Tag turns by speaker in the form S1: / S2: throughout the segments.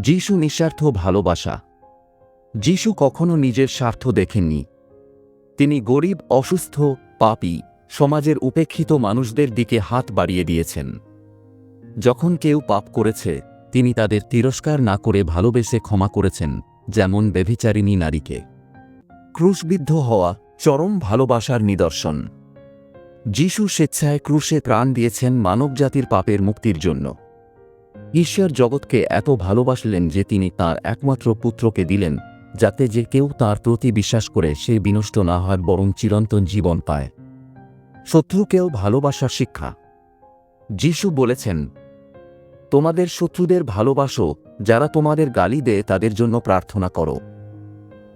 S1: যিশু নিঃস্বার্থ ভালোবাসা। যিশু কখনো নিজের স্বার্থ দেখেননি। তিনি গরিব, অসুস্থ, পাপী, সমাজের উপেক্ষিত মানুষদের দিকে হাত বাড়িয়ে দিয়েছেন। যখন কেউ পাপ করেছে, তিনি তাদের তিরস্কার না করে ভালোবেসে ক্ষমা করেছেন, যেমন বেভিচারিণী নারীকে। ক্রুশবিদ্ধ হওয়া, চরম ভালোবাসার নিদর্শন। যিশু স্বেচ্ছায় ক্রুশে প্রাণ দিয়েছেন মানবজাতির পাপের মুক্তির জন্য। ঈশ্বর জগৎকে এত ভালোবাসলেন যে তিনি তার একমাত্র পুত্রকে দিলেন, যাতে যে কেউ তার প্রতি বিশ্বাস করে সে বিনষ্ট না হয় বরং চিরন্তন জীবন পায়। শত্রুকেও ভালোবাসার শিক্ষা। যিশু বলেছেন, তোমাদের শত্রুদের ভালোবাসো, যারা তোমাদের গালি দেয় তাদের জন্য প্রার্থনা করো।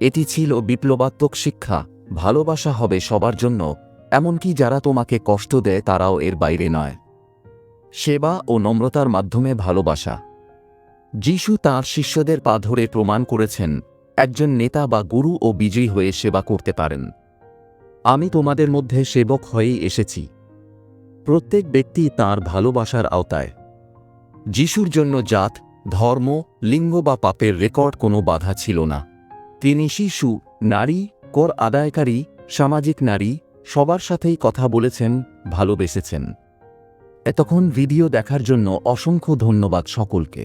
S1: এটি ছিল বিপ্লবাত্মক শিক্ষা, ভালোবাসা হবে সবার জন্য, এমনকি যারা তোমাকে কষ্ট দেয় তারাও এর বাইরে নয়। সেবা ও নম্রতার মাধ্যমে ভালোবাসা। যিশু তাঁর শিষ্যদের পা ধরে প্রমাণ করেছেন, একজন নেতা বা গুরু ও বিজয়ী হয়ে সেবা করতে পারেন। আমি তোমাদের মধ্যে সেবক হয়েই এসেছি। প্রত্যেক ব্যক্তি তার ভালোবাসার আওতায়। যিশুর জন্য জাত, ধর্ম, লিঙ্গ বা পাপের রেকর্ড কোনো বাধা ছিল না। তিনি শিশু, নারী, কর আদায়কারী, সামাজিক নারী, সবার সাথেই কথা বলেছেন, ভালোবেসেছেন। এতক্ষণ ভিডিও দেখার জন্য অসংখ্য ধন্যবাদ সকলকে।